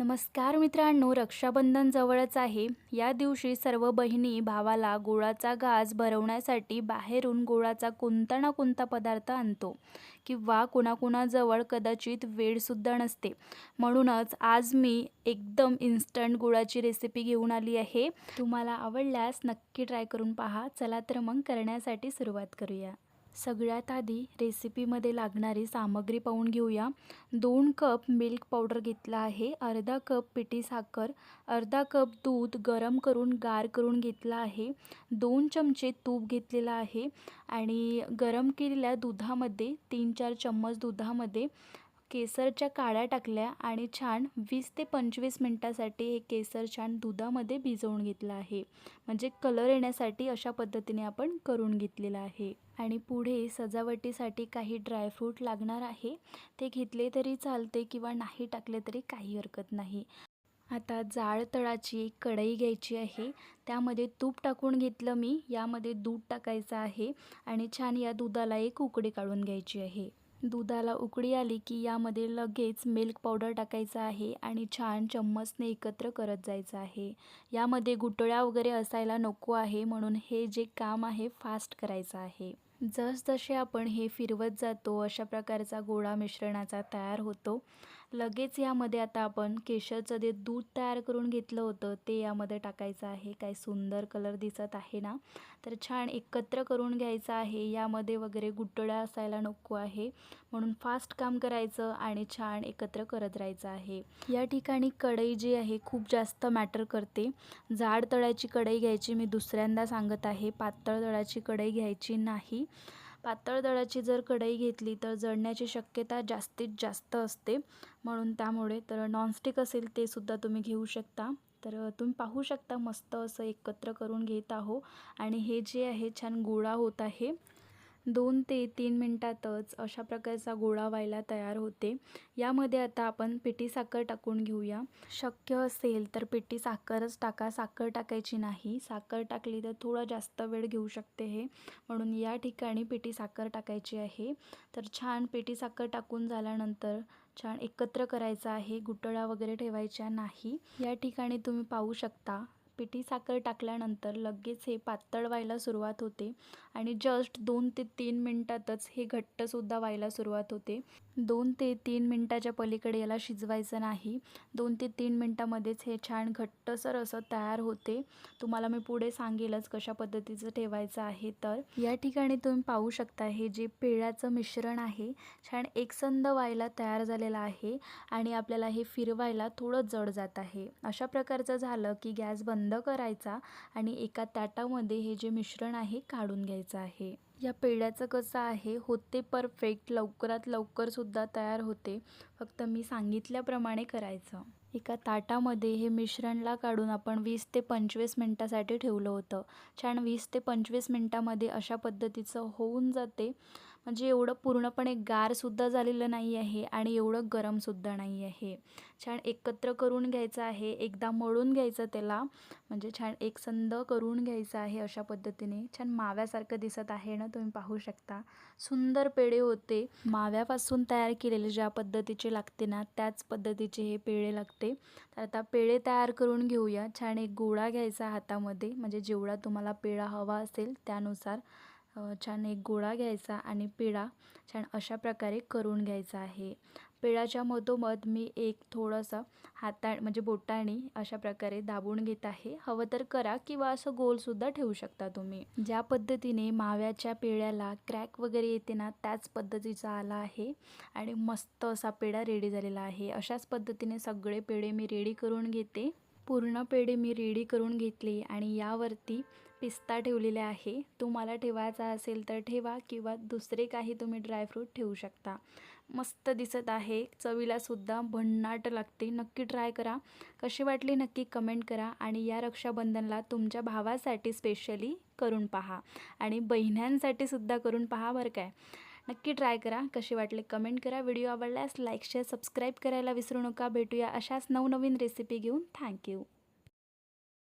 नमस्कार मित्रांनो रक्षाबंधन जवळच आहे. या दिवशी सर्व बहिणी भावाला गुळाचा घास भरवण्यासाठी बाहेरून गुळाचा कोणता ना कोणता पदार्थ आणतो किंवा कुणाकुणाजवळ कदाचित वेळसुद्धा नसते. म्हणूनच आज मी एकदम इन्स्टंट गुळाची रेसिपी घेऊन आली आहे. तुम्हाला आवडल्यास नक्की ट्राय करून पहा. चला तर मग करण्यासाठी सुरुवात करूया. सगळ्यात आधी रेसिपीमध्ये लागणारी सामग्री पाहून घेऊया. दोन कप मिल्क पावडर घेतला आहे. अर्धा कप पिठी साखर अर्धा कप दूध गरम करून गार करून घेतला आहे. दोन चमचे तूप घेतलेला आहे. आणि गरम केलेल्या दुधामध्ये तीन चार चम्मच दुधामध्ये केसरच्या काड्या टाकल्या आणि छान वीस ते पंचवीस मिनटासाठी हे केसर छान दुधामध्ये भिजवून घेतलं आहे. म्हणजे कलर येण्यासाठी अशा पद्धतीने आपण करून घेतलेलं आहे. आणि पुढे सजावटीसाठी काही ड्रायफ्रूट लागणार आहे. ते घेतले तरी चालते किंवा नाही टाकले तरी काही हरकत नाही. आता जाड तळाची एक कढई घ्यायची आहे. त्यामध्ये तूप टाकून घेतलं मी. यामध्ये दूध टाकायचं आहे आणि छान या दुधाला एक उकडी काढून घ्यायची आहे. दुधाला उकळी आली की यामध्ये लगेच मिल्क पावडर टाकायचं आहे आणि छान चम्मचने एकत्र करत जायचं आहे. यामध्ये गुटळ्या वगैरे असायला नको आहे म्हणून हे जे काम आहे फास्ट करायचं आहे. जसजसे आपण हे फिरवत जातो अशा प्रकारचा गोळा मिश्रणाचा तयार होतो. लगेच यामध्ये आता आपण केशरचं जे दूध तयार करून घेतलं होतं ते यामध्ये टाकायचं आहे. काय सुंदर कलर दिसत आहे ना? तर छान एकत्र करून घ्यायचं आहे. यामध्ये वगैरे गुटड्या असायला नको आहे. म्हणून फास्ट काम करायचं आणि छान एकत्र करत राहायचं आहे. या ठिकाणी कढई जी आहे खूप जास्त मॅटर करते. जाड तळ्याची कढई घ्यायची मी दुसऱ्यांदा सांगत आहे. पातळ तळाची कढई घ्यायची नाही. पातळ दळाची जर कढई घेतली तर जळण्याची शक्यता जास्तीत जास्त असते. म्हणून त्यामुळे तर नॉनस्टिक असेल ते सुद्धा तुम्ही घेऊ शकता. तर तुम्ही पाहू शकता मस्त असं एकत्र करून घेत आहो. आणि हे जे आहे छान गोळा होत आहे. दोन ते तीन मिनटातच अशा प्रकारचा गोळा व्हायला तयार होते. यामध्ये आता आपण पिठी साखर टाकून घेऊया. शक्य असेल तर पिठी साखरच टाका. साखर टाकायची नाही. साखर टाकली तर थोडा जास्त वेळ घेऊ शकते हे. म्हणून या ठिकाणी पिठी साखर टाकायची आहे. तर छान पिठी साखर टाकून झाल्यानंतर छान एकत्र करायचं आहे. गुटळा वगैरे ठेवायच्या नाही. या ठिकाणी तुम्ही पाहू शकता पिठी साखर टाकल्यानंतर लगेच हे पातळ व्हायला सुरुवात होते. आणि जस्ट दोन ते तीन मिनटातच हे घट्टसुद्धा व्हायला सुरुवात होते. दोन ते तीन मिनटाच्या पलीकडे याला शिजवायचं नाही. दोन ते तीन मिनटामध्येच हे छान घट्टसर असं तयार होते. तुम्हाला मी पुढे सांगेलच कशा पद्धतीचं ठेवायचं आहे तर. या ठिकाणी तुम्ही पाहू शकता हे जे पेळ्याचं मिश्रण आहे छान एकसंद व्हायला तयार झालेलं आहे आणि आपल्याला हे फिरवायला थोडं जड जात आहे. अशा प्रकारचं झालं की गॅस बंद करायचा आणि एका ताटामध्ये हे जे मिश्रण आहे काढून घ्यायचं आहे. या पेढ्याचं कसं आहे होते परफेक्ट लवकरात लवकरसुद्धा तयार होते. फक्त मी सांगितल्याप्रमाणे करायचं. एका ताटामध्ये हे मिश्रणला काढून आपण वीस ते पंचवीस मिनटासाठी ठेवलं होतं. छान वीस ते पंचवीस मिनटामध्ये अशा पद्धतीचं होऊन जाते. म्हणजे एवढं पूर्णपणे गारसुद्धा झालेलं नाही आहे आणि एवढं गरमसुद्धा नाही आहे. छान एकत्र करून घ्यायचं आहे एकदा मळून घ्यायचं त्याला. म्हणजे छान एकसंद करून घ्यायचं आहे अशा पद्धतीने. छान माव्यासारखं दिसत आहे ना तुम्ही पाहू शकता. सुंदर पेढे होते. माव्यापासून तयार केलेले ज्या पद्धतीचे लागते ना त्याच पद्धतीचे हे पेढे लागते. तर आता पेढे तयार करून घेऊया. छान एक गोळा घ्यायचा हातामध्ये. म्हणजे जेवढा तुम्हाला पेढा हवा असेल त्यानुसार. छान एक गोळा घ्यायचा आणि पेढा छान अशा प्रकारे करून घ्यायचा आहे. पेढ्याच्या मधोमध मी एक थोडंसं हाता म्हणजे बोटाने अशा प्रकारे दाबून घेत आहे. हवं तर करा किंवा असं गोलसुद्धा ठेवू शकता तुम्ही. ज्या पद्धतीने माव्याच्या पेढ्याला क्रॅक वगैरे येते ना त्याच पद्धतीचा आला आहे आणि मस्त असा पेढा रेडी झालेला आहे. अशाच पद्धतीने सगळे पेढे मी रेडी करून घेते. पूर्ण पेढे मी रेडी करून घेतले आणि यावरती पिस्ता ठेवलेला आहे. तुम्हाला ठेवायचा असेल तर ठेवा किंवा दुसरे काही तुम्ही ड्रायफ्रूट ठेवू शकता. मस्त दिसत आहे. चवीलासुद्धा भन्नाट लागते. नक्की ट्राय करा. कशी वाटली नक्की कमेंट करा आणि या रक्षाबंधनला तुमच्या भावासाठी स्पेशली करून पहा. आणि बहिण्यांसाठी सुद्धा करून पहा बरं काय. नक्की ट्राय करा. कसे वाटले कमेंट करा. व्हिडिओ आवडल्यास लाईक शेअर सबस्क्राईब करायला विसरू नका. भेटूया अशाच नवनवीन रेसिपी घेऊन. थँक्यू